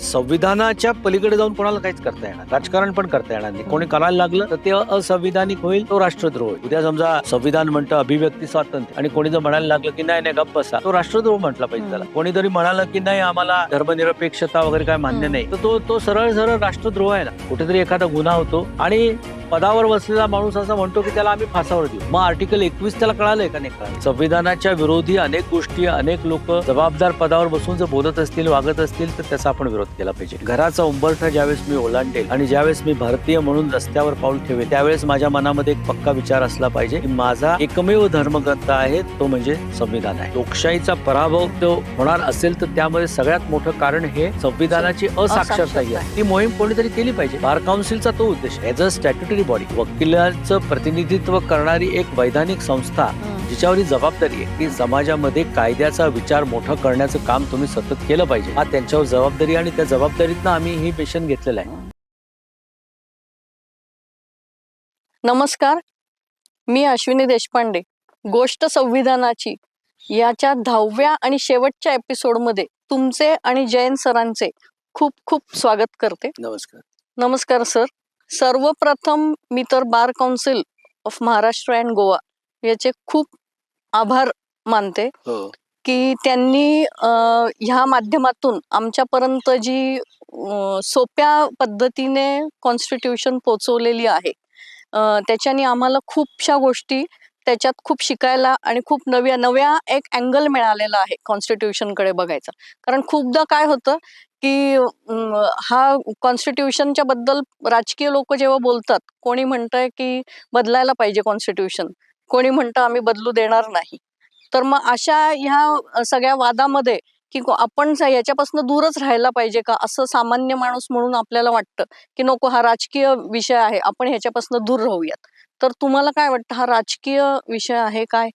संविधानाच्या पलीकडे जाऊन कोणाला काहीच करता येणार? राजकारण पण करता येणार नाही. कोणी करायला लागलं तर ते असंविधानिक होईल तो राष्ट्रद्रोह होईल. उद्या समजा संविधान म्हणतं अभिव्यक्ती स्वातंत्र्य आणि कोणी जर म्हणायला लागलं की नाही नाही गप्प बसा तो राष्ट्रद्रोह म्हटला पाहिजे त्याला. कोणीतरी म्हणालं की नाही आम्हाला धर्मनिरपेक्षता वगैरे काय मान्य. नाही तर तो तो सरळ सरळ राष्ट्रद्रोह आहे ना. कुठेतरी एखादा गुन्हा होतो आणि पदावर बसलेला माणूस असा म्हणतो की त्याला आम्ही फासावर देऊ. मग आर्टिकल एकवीस त्याला कळालंय का नाही कळालं संविधानाच्या विरोधी अनेक गोष्टी अनेक लोक जबाबदार पदावर बसून जर बोलत असतील वागत असतील तर त्याचा आपण विरोध केला पाहिजे. घराचा उंबरठा ज्यावेळेस मी ओलांडेल आणि ज्यावेळेस मी भारतीय म्हणून रस्त्यावर पाऊल ठेवेल त्यावेळेस माझ्या मनामध्ये एक पक्का विचार असला पाहिजे की माझा एकमेव धर्मग्रंथ आहे तो म्हणजे संविधान आहे. लोकशाहीचा पराभव तो होणार असेल तर त्यामध्ये सगळ्यात मोठं कारण हे संविधानाची असाक्षरता ही आहे. ती मोहीम कोणीतरी केली पाहिजे? बार काउन्सिलचा तो उद्देश. ॲज अ स्टॅट्युटरी बॉडी वकिलांचं प्रतिनिधित्व करणारी एक वैधानिक संस्था हम्म. जिच्यावरही जबाबदारी आहे. की समाजामध्ये कायद्याचा विचार मोठा करण्याचं काम तुम्ही सतत केलं पाहिजे. हा त्यांच्यावर जबाबदारी आणि त्या जबाबदारीतनं आम्ही ही मिशन घेतलेलं आहे. नमस्कार. मी अश्विनी देशपांडे. गोष्ट संविधानाची. याच्या दहाव्या आणि शेवटच्या एपिसोडमध्ये तुमचे आणि जयंत सरांचे खूप खूप स्वागत करते. नमस्कार. नमस्कार सर. सर्वप्रथम मी तर bar council of Maharashtra and Goa याचे खूप आभार मानते हो. की त्यांनी अ, ह्या माध्यमातून आमच्यापर्यंत जी अ, सोप्या पद्धतीने कॉन्स्टिट्यूशन पोचवलेली आहे अ, त्याच्याने आम्हाला खूपशा गोष्टी त्याच्यात खूप शिकायला आणि खूप नव्या नव्या एक अँगल मिळालेला आहे कॉन्स्टिट्यूशनकडे बघायचा. कारण खूपदा काय होतं की हा कॉन्स्टिट्यूशनच्या बद्दल राजकीय लोक जेव्हा बोलतात कोणी म्हणतंय की बदलायला पाहिजे कॉन्स्टिट्यूशन कोणी म्हणतं आम्ही बदलू देणार नाही. तर मग अशा ह्या सगळ्या वादामध्ये की आपण याच्यापासून दूरच राहायला पाहिजे का? असं सामान्य माणूस म्हणून आपल्याला वाटतं की नको हा राजकीय विषय आहे आपण ह्याच्यापासून दूर राहूयात. तर तुम्हाला काय वाटतं हा राजकीय विषय आहे काय?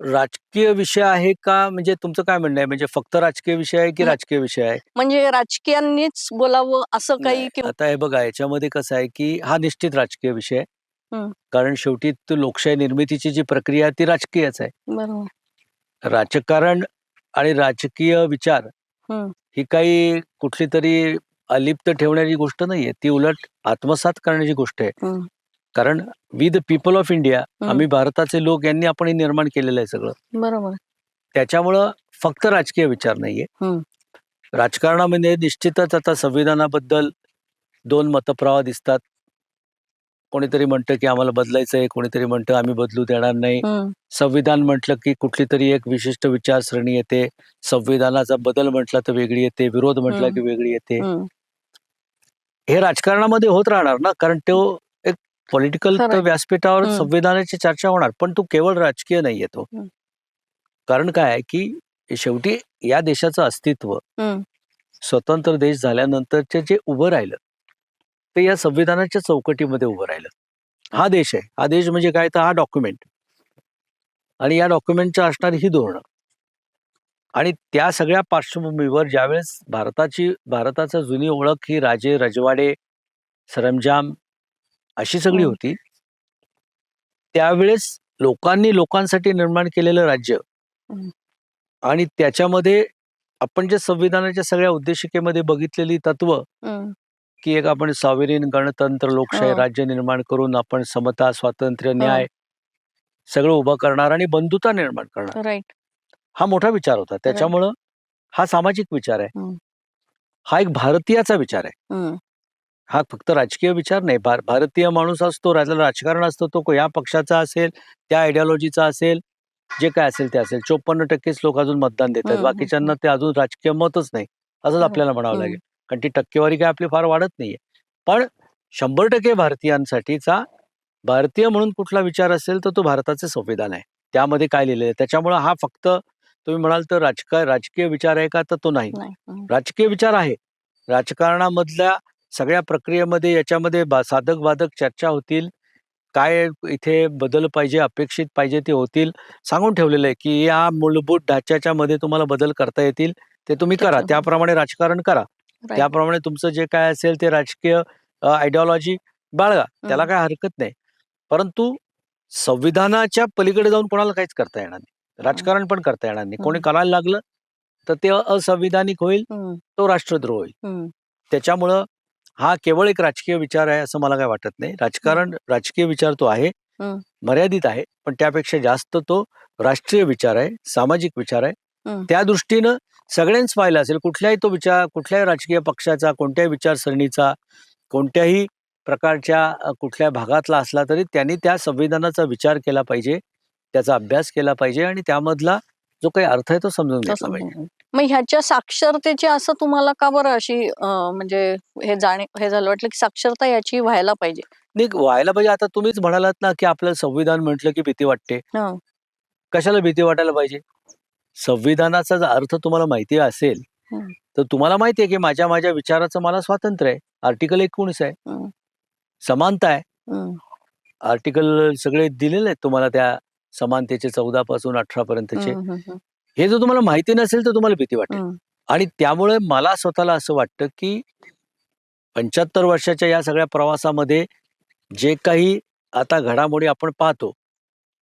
राजकीय विषय आहे का? म्हणजे तुमचं काय म्हणणं आहे? म्हणजे फक्त राजकीय विषय आहे की. राजकीय विषय आहे? म्हणजे राजकीयांनीच बोलावं असं काही आता हे बघा याच्यामध्ये कसं आहे की हा निश्चित राजकीय विषय आहे. कारण शेवटी तो लोकशाही निर्मितीची जी प्रक्रिया आहे ती राजकीयच आहे. बरोबर. राजकारण आणि राजकीय विचार. ही. काही कुठली तरी अलिप्त ठेवण्याची गोष्ट नाहीये. ती उलट आत्मसात करण्याची गोष्ट आहे. कारण we the people of India. आम्ही भारताचे लोक यांनी आपण हे निर्माण केलेलं आहे सगळं. बरोबर. त्याच्यामुळं फक्त राजकीय विचार नाहीये. राजकारणामध्ये निश्चितच आता संविधानाबद्दल दोन मतप्रवाह दिसतात. कोणीतरी म्हणतं की आम्हाला बदलायचं आहे कोणीतरी म्हणतं आम्ही बदलू देणार नाही. संविधान म्हटलं की कुठली तरी एक विशिष्ट विचारसरणी येते संविधानाचा बदल म्हटला तर वेगळी येते विरोध म्हटला. की वेगळी येते. हे राजकारणामध्ये होत राहणार ना कारण तो एक पॉलिटिकल. व्यासपीठावर. संविधानाची चर्चा होणार पण तो केवळ राजकीय नाहीये तो हम्म. कारण काय आहे की शेवटी या देशाचं अस्तित्व. स्वतंत्र देश झाल्यानंतरचे जे उभं राहिलं ते या संविधानाच्या चौकटीमध्ये उभं राहिलं हा देश आहे हा देश म्हणजे काय तर हा डॉक्युमेंट आणि या डॉक्युमेंटच्या असणारी ही धोरणं आणि त्या सगळ्या पार्श्वभूमीवर ज्यावेळेस भारताची भारताचा जुनी ओळख ही राजे रजवाडे सरंजाम अशी सगळी. होती त्यावेळेस लोकांनी लोकांसाठी निर्माण केलेलं राज्य. आणि त्याच्यामध्ये आपण जे संविधानाच्या सगळ्या उद्देशिकेमध्ये बघितलेली तत्व. की एक आपण सॉव्हरेन गणतंत्र लोकशाही हो. राज्य निर्माण करून आपण समता स्वातंत्र्य न्याय सगळं उभं करणार आणि बंधुता निर्माण करणार. राईट. हा मोठा विचार होता. त्याच्यामुळं हा सामाजिक विचार आहे. हम्म. हा एक भारतीयाचा विचार आहे. हम्म. हा फक्त राजकीय विचार नाही. भार- भारतीय माणूस असतो त्याला राजकारण असतो तो या पक्षाचा असेल त्या आयडिओलॉजीचा असेल जे काय असेल ते असेल. चोपन्न टक्केच लोक अजून मतदान देतात. हम्म, बाकीच्यांना ते अजून राजकीय मतच नाही. असंच बरोबर. आपल्याला म्हणावं हम्म. लागेल. कारण ती टक्केवारी काय आपली फार वाढत नाहीये. पण शंभर टक्के भारतीयांसाठीचा भारतीय म्हणून कुठला विचार असेल तर तो भारताचे संविधान आहे. त्यामध्ये काय लिहिलेलं आहे? त्याच्यामुळे हा फक्त तुम्ही म्हणाल तर राजकीय राजकीय विचार आहे का? तर तो नाही. राजकीय विचार आहे. राजकारणामधल्या सगळ्या प्रक्रियेमध्ये याच्यामध्ये साधक बाधक चर्चा होतील. काय इथे बदल पाहिजे अपेक्षित पाहिजे ते होतील. सांगून ठेवलेलं आहे की या मूलभूत ढाच्याच्या मध्ये तुम्हाला बदल करता येतील. ते तुम्ही करा. त्याच्यामध्ये. त्याप्रमाणे राजकारण करा. त्याप्रमाणे तुमचं जे काय असेल ते राजकीय आयडिओलॉजी बाळगा त्याला. काय हरकत नाही. परंतु संविधानाच्या पलीकडे जाऊन कोणाला काहीच करता येणार नाही. राजकारण पण करता येणार नाही. कोणी. करायला लागलं तर ते असंविधानिक होईल तो राष्ट्रद्रोह होईल. त्याच्यामुळं हा केवळ एक राजकीय विचार आहे असं मला काय वाटत नाही. राजकारण राजकीय विचार तो आहे. मर्यादित आहे पण त्यापेक्षा जास्त तो राष्ट्रीय विचार आहे सामाजिक विचार आहे. त्या दृष्टीनं सगळ्यांच पाहिलं असेल कुठल्याही तो विचार कुठल्याही राजकीय पक्षाचा कोणत्याही विचारसरणीचा कोणत्याही प्रकारच्या कुठल्या भागातला असला तरी त्यांनी त्या संविधानाचा विचार केला पाहिजे त्याचा अभ्यास केला पाहिजे आणि त्यामधला जो काही अर्थ आहे तो समजून घेतला पाहिजे. मग ह्याच्या साक्षरतेची असं तुम्हाला का बरं अशी म्हणजे हे जाणे हे झालं वाटलं की साक्षरता याची व्हायला पाहिजे? नाही व्हायला पाहिजे. आता तुम्हीच म्हणालात ना की आपलं संविधान म्हटलं की भीती वाटते. कशाला भीती वाटायला पाहिजे? संविधानाचा जर अर्थ तुम्हाला माहिती असेल हं. तर तुम्हाला माहिती आहे की माझ्या माझ्या विचाराचं मला स्वातंत्र्य आहे आर्टिकल एकोणीस आहे हं. समानता आहे हं, आर्टिकल सगळे दिलेले आहेत तुम्हाला त्या समानतेचे चौदा पासून अठरा पर्यंतचे हं, हं, हं, हे जर तुम्हाला माहिती नसेल तर तुम्हाला भीती वाटेल हं. आणि त्यामुळे मला स्वतःला असं वाटतं की पंच्याहत्तर वर्षाच्या या सगळ्या प्रवासामध्ये जे काही आता घडामोडी आपण पाहतो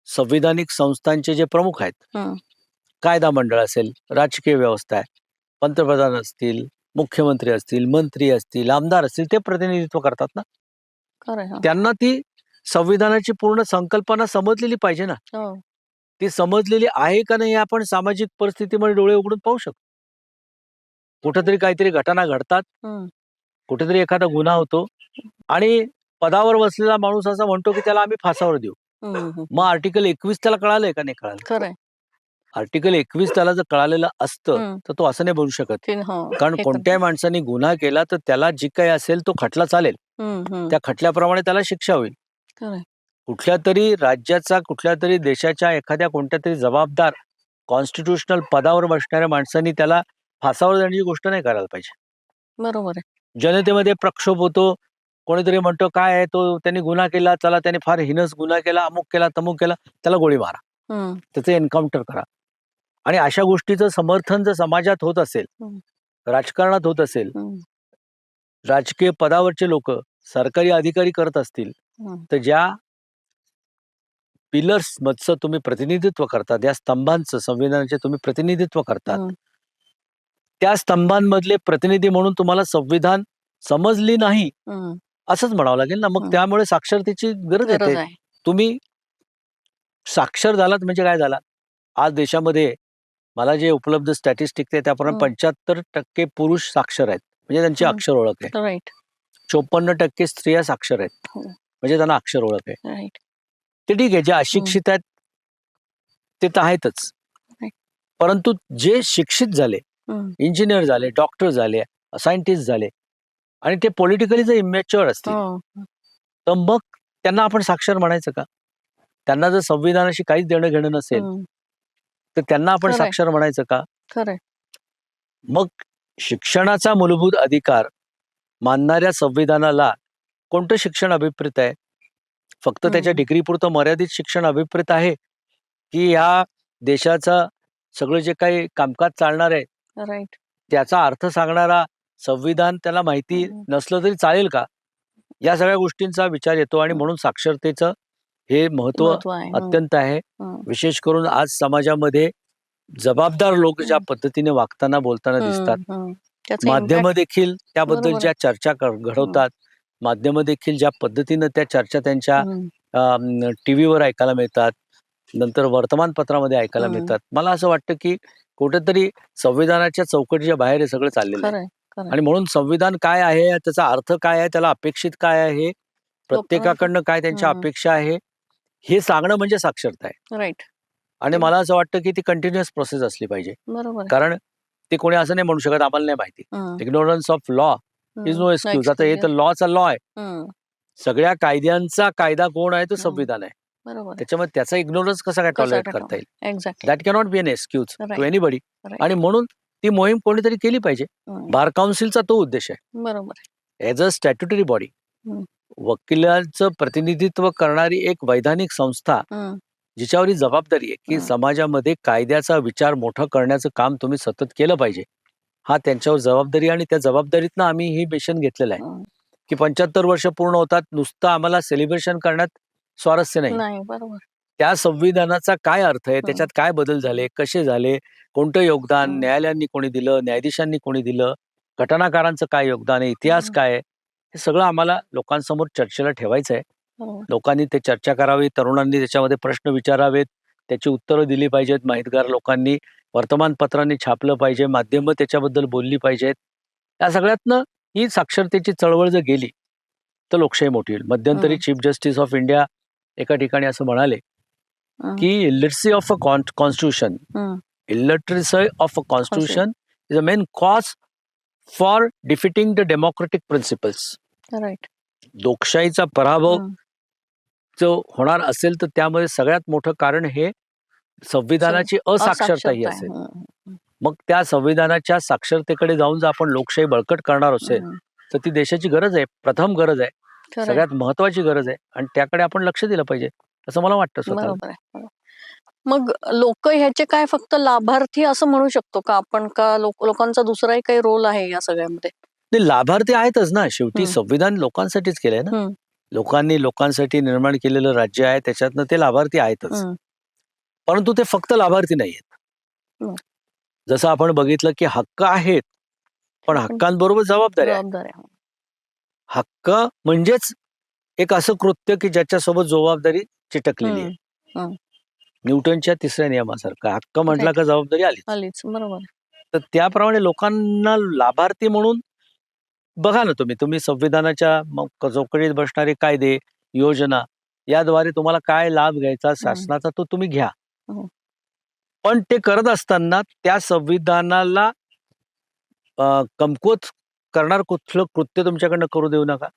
संविधानिक संस्थांचे जे प्रमुख आहेत हं. कायदा मंडळ असेल राजकीय व्यवस्था आहे पंतप्रधान असतील मुख्यमंत्री असतील मंत्री असतील आमदार असतील ते प्रतिनिधित्व करतात ना. त्यांना ती संविधानाची पूर्ण संकल्पना समजलेली पाहिजे ना हो. ती समजलेली आहे का नाही आपण सामाजिक परिस्थितीमध्ये डोळे उघडून पाहू शकतो कुठेतरी काहीतरी घटना घडतात कुठेतरी एखादा गुन्हा होतो आणि पदावर बसलेला माणूस असा म्हणतो की त्याला आम्ही फासावर देऊ. मग आर्टिकल एकवीस त्याला कळालंय का नाही कळालं. आर्टिकल एकवीस त्याला जर कळालेलं असतं. तर तो असं नाही बोलू शकत. हो, कारण कोणत्याही माणसाने गुन्हा केला तर त्याला जी काही असेल तो खटला चालेल. त्या खटल्याप्रमाणे त्याला शिक्षा होईल. कुठल्या तरी राज्याचा कुठल्या तरी देशाच्या एखाद्या कोणत्या तरी जबाबदार कॉन्स्टिट्युशनल पदावर बसणाऱ्या माणसांनी त्याला फासावर जाण्याची गोष्ट नाही करायला पाहिजे. बरोबर आहे. जनतेमध्ये प्रक्षोभ होतो. कोणीतरी म्हणतो काय आहे तो? त्यांनी गुन्हा केला चला त्याने फार हिनस गुन्हा केला अमुक केला तमुक केला. त्याला गोळी मारा. त्याचं एन्काउंटर करा. आणि अशा गोष्टीचं समर्थन जर समाजात होत असेल हं. राजकारणात होत असेल हं, राजकीय पदावरचे लोक सरकारी अधिकारी करत असतील हं. तर ज्या पिलर्स मधचं तुम्ही प्रतिनिधित्व करतात या स्तंभांचं संविधानाचे तुम्ही प्रतिनिधित्व करतात. त्या स्तंभांमधले प्रतिनिधी म्हणून तुम्हाला संविधान समजली नाही. असंच म्हणावं लागेल ना मग. त्यामुळे साक्षरतेची गरज येते तुम्ही साक्षर झालात म्हणजे काय झाला आज देशामध्ये मला जे उपलब्ध स्टॅटिस्टिक आहे त्याप्रमाणे हं. पंच्याहत्तर टक्के पुरुष साक्षर आहेत. म्हणजे त्यांची हं. अक्षर ओळख आहे. राईट चोपन्न टक्के स्त्रिया साक्षर आहेत. हो. म्हणजे त्यांना अक्षर ओळख आहे. राईट ते ठीक आहे जे अशिक्षित आहेत ते तर आहेतच. Right. परंतु जे शिक्षित झाले इंजिनियर झाले डॉक्टर झाले सायंटिस्ट झाले आणि ते पॉलिटिकली जर इमॅच्युअर असतील हो. तर मग त्यांना आपण साक्षर म्हणायचं का? त्यांना जर संविधानाशी काहीच देणं घेणं नसेल तर त्यांना आपण खरंय. साक्षर म्हणायचं का. मग शिक्षणाचा मूलभूत अधिकार मानणाऱ्या संविधानाला कोणतं शिक्षण अभिप्रेत आहे फक्त त्याच्या हम्म. डिग्री पुरतं मर्यादित शिक्षण अभिप्रेत आहे की या देशाचं सगळं जे काही कामकाज चालणार आहे राईट त्याचा अर्थ सांगणारा संविधान त्याला माहिती हम्म. नसलं तरी चालेल का या सगळ्या गोष्टींचा विचार येतो आणि. म्हणून साक्षरतेचं हे महत्त्व महत्त्व आहे हं, अत्यंत आहे हं, विशेष करून आज समाजामध्ये जबाबदार लोक ज्या. पद्धतीने वागताना बोलताना दिसतात हं. त्याचा माध्यम देखील त्याबद्दल बरोबर ज्या चर्चा कर- घडवतात माध्यम देखील ज्या पद्धतीनं त्या चर्चा त्यांच्या हं, टीव्हीवर ऐकायला मिळतात नंतर वर्तमानपत्रामध्ये ऐकायला. मिळतात मला असं वाटतं की कुठेतरी संविधानाच्या चौकटीच्या बाहेर हे सगळं चाललेलं आहे. आणि म्हणून संविधान काय आहे त्याचा अर्थ काय आहे त्याला अपेक्षित काय आहे प्रत्येकाकडनं काय त्यांच्या. अपेक्षा आहे हे सांगणं म्हणजे साक्षरता आहे राईट आणि. मला असं वाटतं की ती कंटिन्युअस प्रोसेस असली पाहिजे बरोबर. कारण ते कोणी असं नाही म्हणू शकत आम्हाला नाही माहिती ignorance of law is. No excuse आता हे तर. लॉचा लॉ आहे सगळ्या कायद्यांचा कायदा कोण आहे तो. संविधान आहे. त्याच्यामुळे त्याचा इग्नोरन्स कसा काय टॉलरेट? करता येईल that cannot be an excuse to. Anybody. आणि म्हणून ती मोहीम कोणीतरी केली पाहिजे बार काउन्सिलचा तो उद्देश आहे बरोबर. As a statutory body. वकिलांचं प्रतिनिधित्व करणारी एक वैधानिक संस्था हं, जिच्यावर ही जबाबदारी आहे की हं. समाजामध्ये कायद्याचा विचार मोठं करण्याचं काम तुम्ही सतत केलं पाहिजे. हा त्यांच्यावर जबाबदारी आणि त्या जबाबदारीतनं आम्ही ही मिशन घेतलेलं आहे. हं. की पंच्याहत्तर वर्ष पूर्ण होतात नुसतं आम्हाला सेलिब्रेशन करण्यात स्वारस्य नाही. नाही बरोबर. त्या संविधानाचा काय अर्थ आहे? हं. त्याच्यात काय बदल झाले? कसे झाले? कोणतं योगदान? हं. न्यायालयांनी कोणी दिलं? न्यायाधीशांनी कोणी दिलं? घटनाकारांचं काय योगदान आहे? इतिहास हं. काय आहे? हे सगळं आम्हाला लोकांसमोर चर्चेला ठेवायचं आहे बरोबर. लोकांनी ते चर्चा करावी तरुणांनी त्याच्यामध्ये प्रश्न विचारावेत त्याची उत्तरं दिली पाहिजेत माहितगार लोकांनी वर्तमानपत्रांनी छापलं पाहिजे माध्यमं त्याच्याबद्दल बोलली पाहिजेत या सगळ्यातनं ही साक्षरतेची चळवळ जर गेली तर लोकशाही मोठी होईल मध्यंतरी हं. चीफ जस्टिस ऑफ इंडिया एका ठिकाणी असं म्हणाले हं. की इलिटसी ऑफ अ कॉन्स्टिट्यूशन हं. illiteracy of a constitution is a main cause for defeating the democratic principles. Right लोकशाहीचा पराभव. जो होणार असेल तर त्यामध्ये सगळ्यात मोठं कारण हे संविधानाची असाक्षरता ही. असेल. मग त्या संविधानाच्या साक्षरतेकडे जाऊन जर आपण लोकशाही बळकट करणार असेल. तर ती देशाची गरज आहे प्रथम गरज आहे. सगळ्यात महत्वाची गरज आहे आणि त्याकडे आपण लक्ष दिलं पाहिजे असं मला वाटतं स्वतः. मग लोक ह्याचे काय फक्त लाभार्थी असं म्हणू शकतो का आपण का लोक लोकांचा दुसराही काही रोल आहे या सगळ्यामध्ये नाही लाभार्थी आहेतच ना शेवटी हं. संविधान लोकांसाठीच केलंय ना हं. लोकांनी लोकांसाठी निर्माण केलेलं राज्य आहे त्याच्यातनं ते लाभार्थी आहेतच हं. परंतु ते फक्त लाभार्थी नाही हं. आहेत जसं आपण बघितलं की हक्क आहेत पण हक्कांबरोबर जबाबदारी आहे. हक्क म्हणजेच एक असं कृत्य की ज्याच्यासोबत जबाबदारी चिटकलेली आहे हं. न्यूटनच्या तिसऱ्या नियमासारखं हक्क म्हटला का जबाबदारी आली आलीच बरोबर. तर त्याप्रमाणे लोकांना लाभार्थी म्हणून बघा ना तुम्ही तुम्ही संविधानाच्या चौकटीत बसणारे कायदे योजना याद्वारे तुम्हाला काय लाभ घ्यायचा शासनाचा तो तुम्ही घ्या हो. पण ते करत असताना त्या संविधानाला अ, कमकुवत करणार कुठलं कृत्य तुमच्याकडनं करू देऊ नका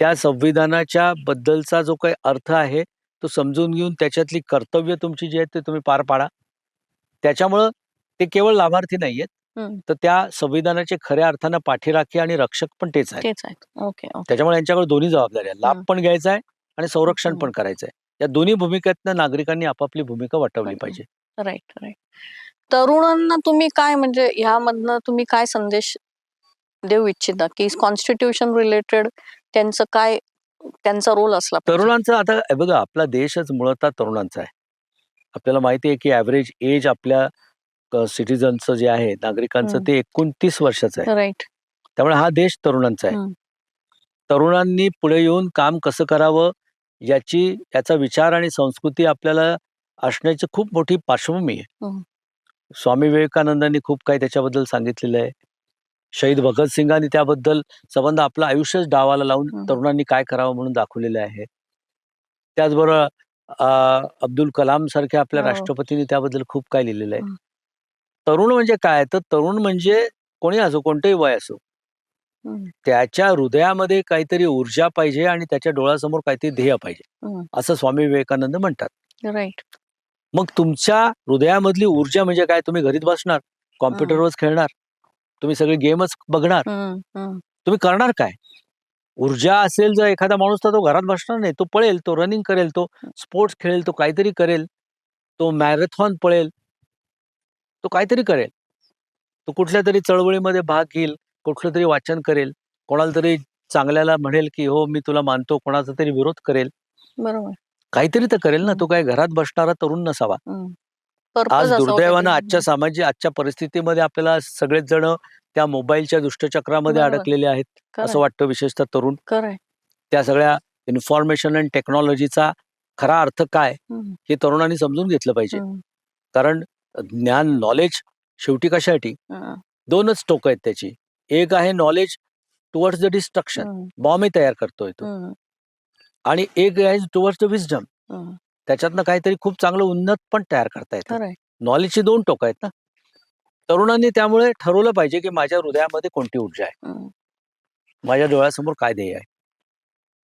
त्या संविधानाच्या बद्दलचा जो काही अर्थ आहे तो समजून घेऊन त्याच्यातली कर्तव्य तुमची जी आहेत ते तुम्ही पार पाडा त्याच्यामुळं ते केवळ लाभार्थी नाहीयेत. तर त्या संविधानाचे खऱ्या अर्थानं पाठीराखे आणि रक्षक पण तेच आहेत. तेच आहेत. Okay okay. त्याच्यामुळे यांच्याकडे दोन्ही जबाबदारी आहे लाभ. पण घ्यायचा आहे आणि संरक्षण हं. पण करायचं आहे. या दोन्ही भूमिकेतनं नागरिकांनी आपापली भूमिका वटवली. पाहिजे. Right right. तरुणांना तुम्ही काय म्हणजे ह्यामधनं तुम्ही काय संदेश देऊ इच्छिता? की कॉन्स्टिट्यूशन रिलेटेड त्यांचं काय त्यांचा रोल असला? तरुणांचं आता बघा आपला देशच मुळतः तरुणांचा आहे. आपल्याला माहिती आहे की ॲव्हरेज एज आपल्या सिटीजनचं जे आहे नागरिकांचं हं. ते एकोणतीस वर्षाचं आहे राईट त्यामुळे हा देश तरुणांचा आहे हं. तरुणांनी पुढे येऊन काम कसं करावं याची याचा विचार आणि संस्कृती आपल्याला असण्याची खूप मोठी पार्श्वभूमी आहे हं. स्वामी विवेकानंदांनी खूप काही त्याच्याबद्दल सांगितलेलं आहे शहीद भगतसिंगांनी त्याबद्दल संबंध आपलं आयुष्यच डावाला लावून हं. तरुणांनी काय करावं म्हणून दाखवलेलं आहे त्याचबरोबर अं, अब्दुल कलाम सारख्या आपल्या हो. राष्ट्रपतींनी त्याबद्दल खूप काय लिहिलेलं आहे हं. तरुण म्हणजे काय? तर तरुण म्हणजे कोणी असो कोणतंही वय असो. त्याच्या हृदयामध्ये काहीतरी ऊर्जा पाहिजे आणि त्याच्या डोळ्यासमोर काहीतरी ध्येय पाहिजे. असं स्वामी विवेकानंद म्हणतात. राईट. मग तुमच्या हृदयामधली ऊर्जा म्हणजे काय? तुम्ही घरीच बसणार कॉम्प्युटरवरच खेळणार तुम्ही सगळे गेमच बघणार. तुम्ही करणार काय? ऊर्जा असेल जर एखादा माणूस तर तो घरात बसणार नाही. तो पळेल तो रनिंग करेल तो स्पोर्ट्स खेळेल तो काहीतरी करेल तो मॅरेथॉन पळेल तो काहीतरी करेल. तो कुठल्या तरी चळवळीमध्ये भाग घेईल कुठलं तरी वाचन करेल कोणाला तरी चांगल्याला म्हणेल की हो मी तुला मानतो कोणाचा तरी विरोध करेल. बरोबर. काहीतरी तर करेल ना तो काय घरात बसणारा तरुण नसावा. आज दुर्दैवानं. आजच्या सामाजिक आजच्या परिस्थितीमध्ये आपल्याला सगळेच जण त्या मोबाईलच्या दुष्टचक्रामध्ये. अडकलेले आहेत असं वाटतं विशेषतः तरुण. त्या सगळ्या इन्फॉर्मेशन आणि टेक्नॉलॉजीचा खरा अर्थ काय हं, तरुणांनी समजून घेतलं पाहिजे. कारण ज्ञान नॉलेज शेवटी कशासाठी? दोनच टोक आहेत त्याची. एक आहे नॉलेज टुवर्ड्स द डिस्ट्रक्शन बॉम्बही तयार करतोय तो. आणि एक आहे टुवर्ड्स द विजडम. त्याच्यातनं काहीतरी खूप चांगलं उन्नत पण तयार करता येतं. नॉलेजची दोन टोक आहेत ना. तरुणांनी त्यामुळे ठरवलं पाहिजे की माझ्या हृदयामध्ये कोणती ऊर्जा आहे? माझ्या डोळ्यासमोर काय ध्येय आहे?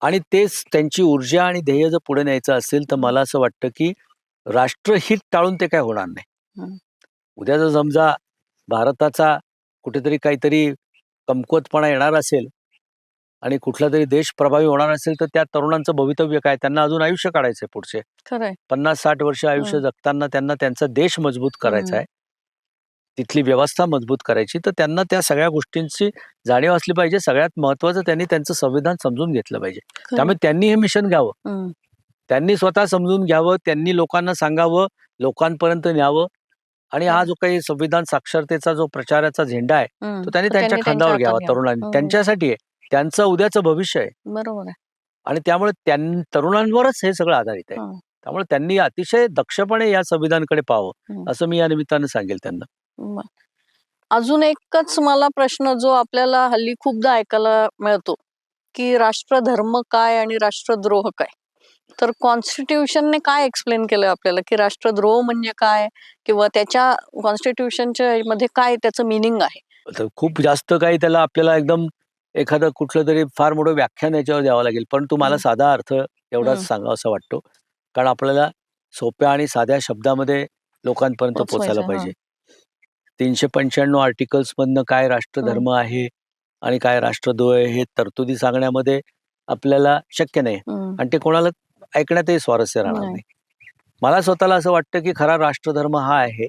आणि तेच त्यांची ऊर्जा आणि ध्येय जर पुढे न्यायचं असेल तर मला असं वाटतं की राष्ट्रहित टाळून ते काय होणार नाही. हं. उद्या जर समजा भारताचा कुठेतरी काहीतरी कमकुवतपणा येणार असेल आणि कुठला तरी देश प्रभावी होणार असेल तर त्या तरुणांचं भवितव्य काय? त्यांना अजून आयुष्य काढायचंय पुढचे. पन्नास साठ वर्ष आयुष्य हं. जगताना त्यांना त्यांचा देश मजबूत करायचा हं. आहे. तिथली व्यवस्था मजबूत करायची. तर त्यांना त्या सगळ्या गोष्टींची जाणीव असली पाहिजे. सगळ्यात महत्वाचं त्यांनी त्यांचं संविधान समजून घेतलं पाहिजे. त्यामुळे त्यांनी हे मिशन घ्यावं. हं, त्यांनी स्वतः समजून घ्यावं. त्यांनी लोकांना सांगावं. लोकांपर्यंत न्यावं. आणि हा हं. जो काही संविधान साक्षरतेचा जो प्रचाराचा झेंडा आहे. तो त्यांनी त्यांच्या खांद्यावर घ्यावा. तरुणांनी हम्म. त्यांच्यासाठी आहे त्यांचं उद्याचं भविष्य आहे बरोबर आणि त्यामुळे त्यां तरुणांवरच हे सगळं आधारित आहे हं. त्यामुळे त्यांनी अतिशय दक्षपणे या संविधानाकडे पाहावं हं. असं मी या निमित्तानं सांगेल त्यांना. अजून एकच मला प्रश्न जो आपल्याला हल्ली खूपदा ऐकायला मिळतो की राष्ट्रधर्म काय आणि राष्ट्रद्रोह काय तर कॉन्स्टिट्यूशनने काय एक्सप्लेन केलं आपल्याला? की राष्ट्रद्रोह म्हणजे काय? किंवा त्याच्या कॉन्स्टिट्यूशनच्या मध्ये काय त्याचं मिनिंग आहे? खूप जास्त काही त्याला आपल्याला एकदम एखादं कुठलं तरी फार मोठं व्याख्यान याच्यावर द्यावं लागेल. पण तुम्हाला. साधा अर्थ एवढाच. सांगा असं वाटतो. कारण आपल्याला सोप्या आणि साध्या शब्दामध्ये लोकांपर्यंत पोचायला पाहिजे. तीनशे पंच्याण्णव आर्टिकल्स मधनं काय राष्ट्रधर्म आहे आणि काय राष्ट्रद्रोह आहे हे तरतुदी सांगण्यामध्ये आपल्याला शक्य नाही. आणि ते कोणाला ऐकण्यातही स्वारस्य राहणार नाही. मला स्वतःला असं वाटतं की खरा राष्ट्रधर्म हा आहे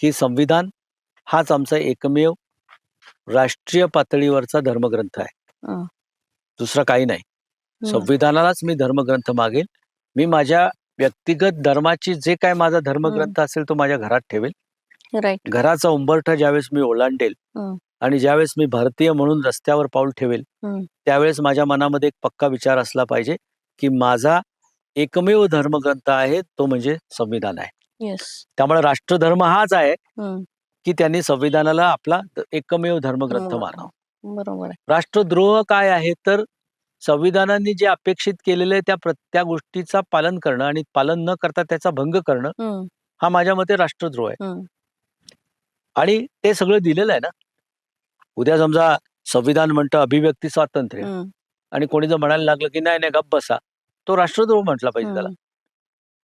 की संविधान हाच आमचा एकमेव राष्ट्रीय पातळीवरचा धर्मग्रंथ आहे. दुसरा काही नाही. संविधानालाच मी धर्मग्रंथ मागेल मी माझ्या व्यक्तिगत धर्माची जे काय माझा धर्मग्रंथ असेल तो माझ्या घरात ठेवेल घराचा उंबरठा ज्यावेळेस मी ओलांडेल. आणि ज्यावेळेस मी भारतीय म्हणून रस्त्यावर पाऊल ठेवेल. त्यावेळेस माझ्या मनामध्ये एक पक्का विचार असला पाहिजे की माझा एकमेव धर्मग्रंथ आहे तो म्हणजे संविधान आहे. येस त्यामुळे राष्ट्रधर्म हाच आहे की त्यांनी संविधानाला आपला एकमेव धर्मग्रंथ. मानावा. बरोबर राष्ट्रद्रोह काय आहे? तर संविधानाने जे अपेक्षित केलेलं आहे त्या प्रत्या गोष्टीचा पालन करणं आणि पालन न करता त्याचा भंग करणं हम्म. हा माझ्या मते राष्ट्रद्रोह आहे. हम्म. आणि ते सगळं दिलेलं आहे ना. उद्या समजा संविधान म्हणतं अभिव्यक्ती स्वातंत्र्य. आणि कोणी जर म्हणायला लागलं की नाही नाही गप्प बसा तो राष्ट्रद्रोह म्हटला पाहिजे त्याला.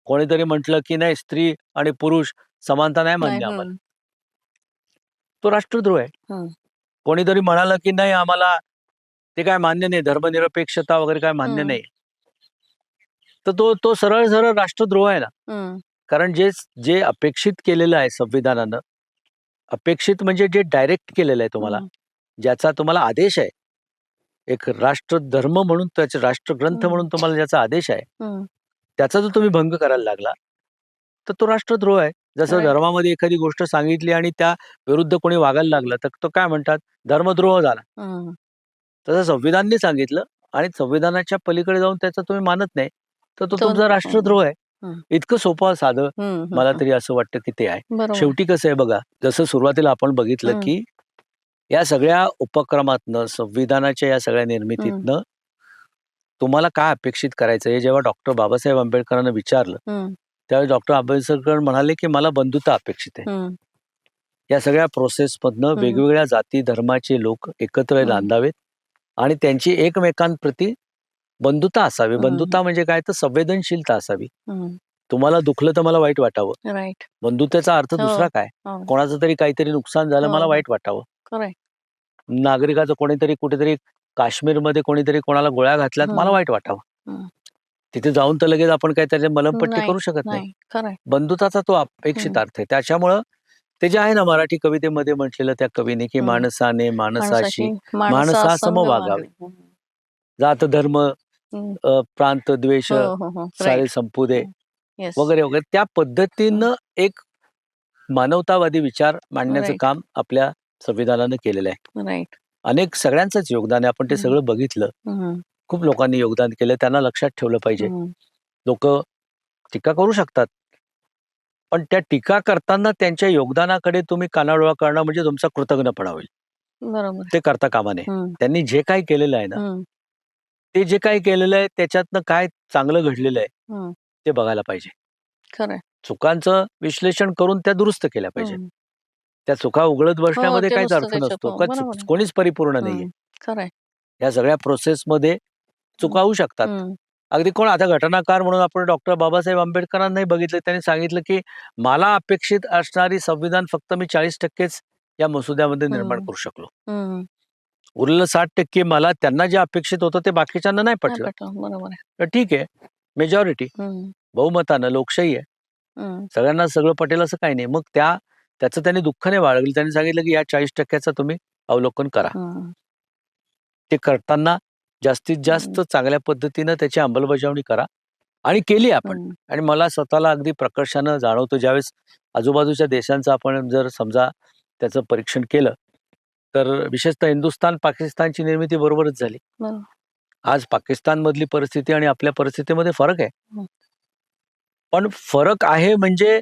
कोणीतरी म्हटलं की नाही स्त्री आणि पुरुष समानता नाही मान्य आम्हाला. तो राष्ट्रद्रोह आहे. कोणीतरी म्हणालं की नाही आम्हाला ते काय मान्य नाही धर्मनिरपेक्षता वगैरे काय मान्य. नाही तर तो तो सरळ सरळ राष्ट्रद्रोह आहे ना. कारण जे जे अपेक्षित केलेलं आहे संविधानानं अपेक्षित म्हणजे जे डायरेक्ट केलेलं आहे तुम्हाला. ज्याचा तुम्हाला आदेश आहे एक राष्ट्रधर्म म्हणून त्याचे राष्ट्रग्रंथ. म्हणून तुम्हाला ज्याचा आदेश आहे. त्याचा जर तुम्ही भंग करायला लागला तर तो राष्ट्रद्रोह आहे जसं. धर्मामध्ये एखादी गोष्ट सांगितली आणि त्या विरुद्ध कोणी वागायला लागलं तर तो काय म्हणतात धर्मद्रोह झाला. तसं संविधानने सांगितलं आणि संविधानाच्या पलीकडे जाऊन त्याचं तुम्ही मानत नाही तर तो तुमचा राष्ट्रद्रोह आहे. इतकं सोपं साधं. मला. तरी असं वाटतं की ते आहे शेवटी कसं आहे बघा जसं सुरुवातीला आपण बघितलं. की या सगळ्या उपक्रमातनं संविधानाच्या या सगळ्या निर्मितीतनं तुम्हाला काय अपेक्षित करायचं हे जेव्हा डॉक्टर बाबासाहेब आंबेडकरांना विचारलं हम्म. त्यावेळी डॉक्टर आंबेडकर म्हणाले की मला बंधुता अपेक्षित आहे हम्म. या सगळ्या प्रोसेसमधनं हम्म. वेगवेगळ्या जाती धर्माचे लोक एकत्र हम्म. नांदावेत आणि त्यांची एकमेकांप्रती बंधुता असावी हम्म. बंधुता म्हणजे काय तर संवेदनशीलता असावी हम्म. तुम्हाला दुखलं तर मला वाईट वाटावं राईट बंधुतेचा अर्थ हो. दुसरा काय हो. कोणाचं तरी काहीतरी नुकसान झालं मला हो. वाईट वाटावं नागरिकाचं कोणीतरी कुठेतरी काश्मीरमध्ये कोणीतरी कोणाला गोळ्या घातल्यात मला हम्म. वाईट वाटावं हम्म. तिथे जाऊन तर लगेच आपण काय त्याचे मलमपट्टी नाही, करू शकत नाही बंधुताचा तो अपेक्षित हम्म. अर्थ आहे त्याच्यामुळं ते जे आहे ना मराठी कवितेमध्ये म्हटलेलं त्या कवीने की हम्म. माणसाने माणसाशी माणसा माणसा सम सम वागावे. जात धर्म प्रांत द्वेष सारे संपू दे वगैरे वगैरे त्या पद्धतीनं एक मानवतावादी विचार मांडण्याचं Right. काम आपल्या संविधानानं केलेलं आहे. राईट अनेक सगळ्यांचंच योगदान आहे. आपण ते हम्म. सगळं बघितलं. खूप लोकांनी योगदान केलं. त्यांना लक्षात ठेवलं पाहिजे. लोक टीका करू शकतात. पण त्या टीका करताना त्यांच्या योगदानाकडे तुम्ही कानाडोळा करणं म्हणजे तुमचा कृतज्ञपणा होईल. बरोबर. ते करता कामा नये. हम्म. त्यांनी जे काही केलेलं आहे ना हम्म. ते जे काही केलेलं आहे त्याच्यातनं काय चांगलं घडलेलं आहे हम्म. ते बघायला पाहिजे खरंय चुकांचं विश्लेषण करून त्या दुरुस्त केल्या पाहिजे हम्म. त्या चुका उघडत बसण्यामध्ये ते काहीच अर्थ त्याच्यात, नसतो हो, का बरोबर. कोणीच परिपूर्ण नाहीये हम्म. खरंय या सगळ्या प्रोसेसमध्ये चुका होऊ शकतात हम्म. अगदी कोण आता घटनाकार म्हणून आपण डॉक्टर बाबासाहेब आंबेडकरांनाही बघितलं त्यांनी सांगितलं की मला अपेक्षित असणारी संविधान फक्त मी चाळीस टक्केच या मसुद्यामध्ये निर्माण हम्म. करू शकलो हम्म. उरलेलं साठ टक्के मला त्यांना जे अपेक्षित होतं ते बाकीच्यांना नाही नाही पटलं पटलं. बरोबर आहे तर ठीक आहे मेजॉरिटी हम्म. बहुमतानं लोकशाही आहे हम्म. सगळ्यांना सगळं पटेल असं काही नाही मग त्या त्याचं त्यांनी दुःख नाही बाळगलं त्यांनी सांगितलं की या चाळीस टक्क्याचं तुम्ही अवलोकन करा हम्म. ते करताना जास्तीत जास्त चांगल्या पद्धतीनं त्याची अंमलबजावणी करा आणि केली आपण हम्म. आणि मला स्वतःला अगदी प्रकर्षानं जाणवतो ज्यावेळेस आजूबाजूच्या देशांचं आपण जर समजा त्याचं परीक्षण केलं तर विशेषतः हिंदुस्थान पाकिस्तानची निर्मिती बरोबरच झाली बरोबर. आज पाकिस्तानमधली परिस्थिती आणि आपल्या परिस्थितीमध्ये फरक आहे हं. पण फरक आहे म्हणजे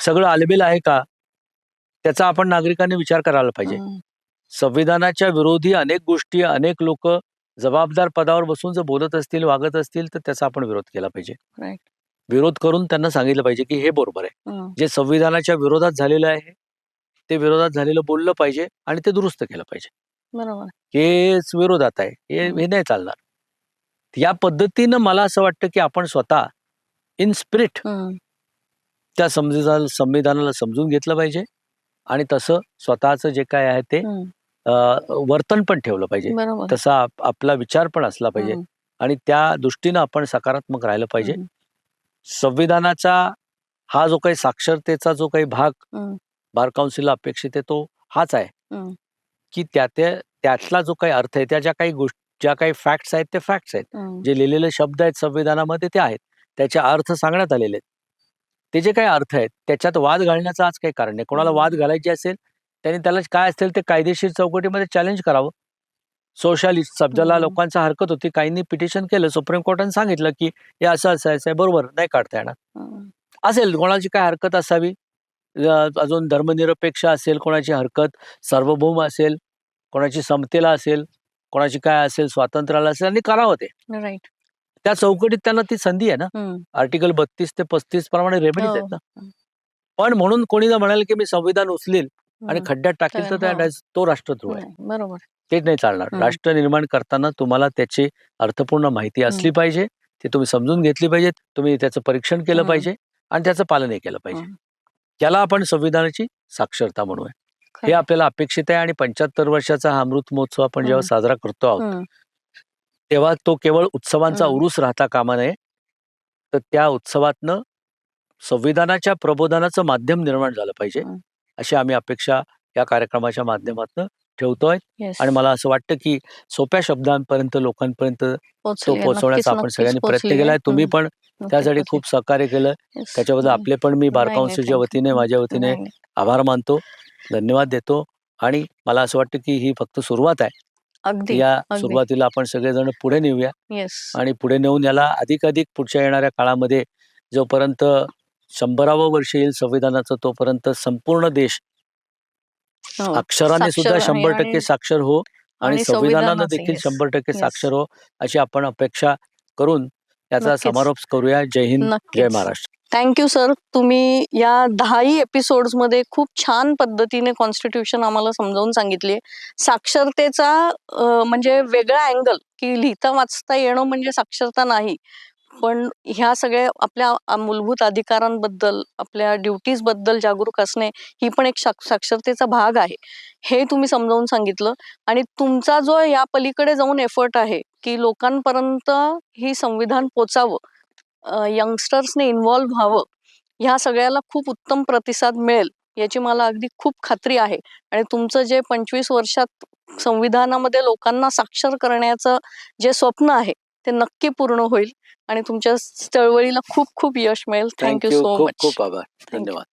सगळं आलबेल आहे का त्याचा आपण नागरिकांनी विचार करायला पाहिजे हम्म. संविधानाच्या विरोधी अनेक गोष्टी अनेक लोक जबाबदार पदावर बसून जर बोलत असतील वागत असतील तर त्याचा आपण विरोध केला पाहिजे. विरोध करून त्यांना सांगितलं पाहिजे की हे बरोबर आहे हम्म. जे संविधानाच्या विरोधात झालेलं आहे ते विरोधात झालेलं बोललं पाहिजे आणि ते दुरुस्त केलं पाहिजे बरोबर हे विरोधात आहे हे हं. हे नाही चालणार या पद्धतीनं मला असं वाटतं की आपण स्वतः इन स्पिरिट. त्या संविधान संविधानाला समजून घेतलं पाहिजे आणि तसं स्वतःचं जे काय आहे ते वर्तन पण ठेवलं पाहिजे तसा आप- आपला विचार पण असला पाहिजे. आणि त्या दृष्टीनं आपण सकारात्मक राहिलं पाहिजे. संविधानाचा हा जो काही साक्षरतेचा जो काही भाग. बार काउन्सिलला अपेक्षित आहे तो हाच आहे. की त्या त्या- त्यातला जो काही अर्थ आहे त्या ज्या काही गोष्टी ज्या काही फॅक्ट्स आहेत ते फॅक्ट्स आहेत. जे लिहिलेले शब्द आहेत संविधानामध्ये ते आहेत त्याचे अर्थ सांगण्यात आलेले आहेत. ते जे काही अर्थ आहेत त्याच्यात वाद घालण्याचं आज काही कारण नाही. कोणाला वाद घालायचे असेल त्यांनी त्याला काय असेल ते कायदेशीर चौकटीमध्ये चॅलेंज करावं. सोशलिस्ट शब्दाला. लोकांचा हरकत होती. काहींनी पिटिशन केलं सुप्रीम कोर्टाने सांगितलं की हे असं असं असं आहे बरोबर नाही काढता येणार. असेल कोणाची काय हरकत असावी? अजून धर्मनिरपेक्ष असेल कोणाची हरकत सार्वभौम असेल कोणाची समतेला असेल कोणाची काय असेल स्वातंत्र्याला असेल आणि करावं ते. राईट त्या चौकटीत त्यांना ती संधी आहे ना. आर्टिकल बत्तीस ते पस्तीस प्रमाणे रेमेडीज आहेत हो. ना हम्म. पण म्हणून कोणी जर म्हणाल की मी संविधान उचलील आणि. खड्ड्यात टाकील तर हो. तो राष्ट्रद्रोह आहे बरोबर तेच नाही चालणार. राष्ट्र निर्माण करताना तुम्हाला त्याची अर्थपूर्ण माहिती असली पाहिजे ते तुम्ही समजून घेतली पाहिजे तुम्ही त्याचं परीक्षण केलं. पाहिजे आणि त्याचं पालनही केलं पाहिजे. त्याला आपण संविधानाची साक्षरता म्हणूया हे. आपल्याला अपेक्षित आहे आणि पंच्याहत्तर वर्षाचा हा अमृत महोत्सव आपण जेव्हा. साजरा करतो आहोत. तेव्हा तो केवळ उत्सवांचा. उरूस राहता कामा नये तर त्या उत्सवातनं संविधानाच्या प्रबोधनाचं माध्यम निर्माण झालं पाहिजे. अशी आम्ही अपेक्षा या कार्यक्रमाच्या माध्यमातून ठेवतोय. आणि मला असं वाटतं की सोप्या शब्दांपर्यंत लोकांपर्यंत तो पोहोचली आहे. पोहोचवण्याचा आपण नक्कीच सगळ्यांनी पोहोचली प्रयत्न केलाय आहे. तुम्ही हम्म. पण नक्कीच त्यासाठी पोहोचली. खूप सहकार्य केलं. त्याच्याबद्दल. आपले पण मी बार नाही, नाही, काउन्सिलच्या. वतीने माझ्या वतीने नाही, नाही. आभार मानतो धन्यवाद देतो आणि मला असं वाटतं की ही फक्त सुरुवात आहे अगदी या अगदी. सुरुवातीला आपण सगळेजण पुढे नेऊया येस आणि पुढे नेऊन याला अधिक अधिक पुढच्या येणाऱ्या काळामध्ये जोपर्यंत शंभरावं वर्ष येईल संविधानाचं तोपर्यंत संपूर्ण देश हो. अक्षराने सुद्धा शंभर टक्के आणि- साक्षर हो आणि आणि संविधानानं संविधानाचं, देखील yes. शंभर टक्के Yes. साक्षर हो अशी आपण अपेक्षा करून याचा नक्कीच. समारोप करूया जय हिंद जय नक्कीच महाराष्ट्र थँक्यू सर तुम्ही या दहाही एपिसोड्समध्ये खूप छान पद्धतीने कॉन्स्टिट्यूशन आम्हाला समजावून सांगितले. साक्षरतेचा म्हणजे वेगळा अँगल की लिहिता वाचता येणं म्हणजे साक्षरता नाही. पण ह्या सगळ्या आपल्या मूलभूत अधिकारांबद्दल आपल्या ड्युटीजबद्दल जागरूक असणे ही पण एक साक्षरतेचा भाग आहे. हे तुम्ही समजावून सांगितलं. आणि तुमचा जो या पलीकडे जाऊन एफर्ट आहे की लोकांपर्यंत ही संविधान पोचावं यंगस्टर्सने इन्व्हॉल्व्ह व्हावं ह्या सगळ्याला खूप उत्तम प्रतिसाद मिळेल याची मला अगदी खूप खात्री आहे. आणि तुमचं जे पंचवीस वर्षात संविधानामध्ये लोकांना साक्षर करण्याचं जे स्वप्न आहे ते नक्की पूर्ण होईल. आणि तुमच्या चळवळीला खूप खूप यश मिळेल. थँक्यू सो मच खूप आभार. धन्यवाद.